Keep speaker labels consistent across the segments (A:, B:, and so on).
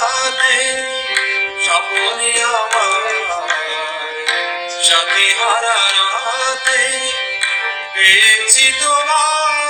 A: হারা রাতে স্বপ্নে আমার সাথী হারা রাতে পেয়েছি তোমায়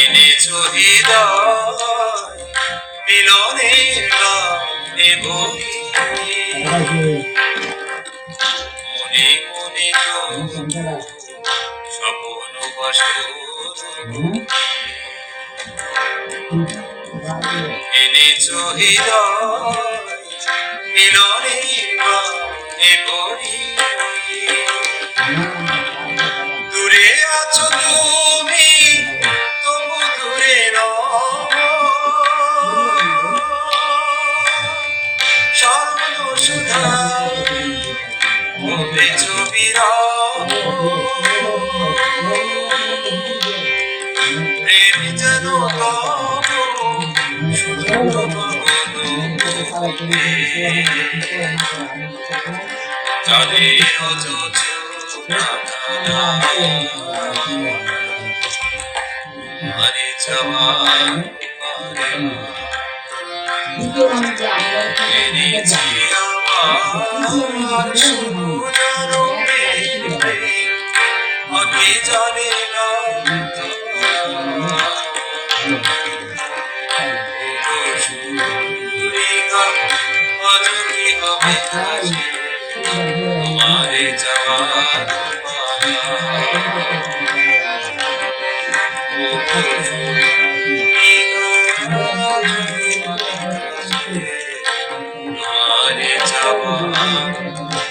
A: এনেছো হৃদয় মিলনের গানে বই মনে মনে স্বপ্ন এনেছো হৃদয় মিলনের গানে বই দূরে আছো তুমি তবু দূরে স্মরণ সুধা হবে ছবির প্রেম যেন আরে যাওয়ার এনেছি আমার শুধু জানো আগে জানে না সুন্দরিকা আজ করে যাব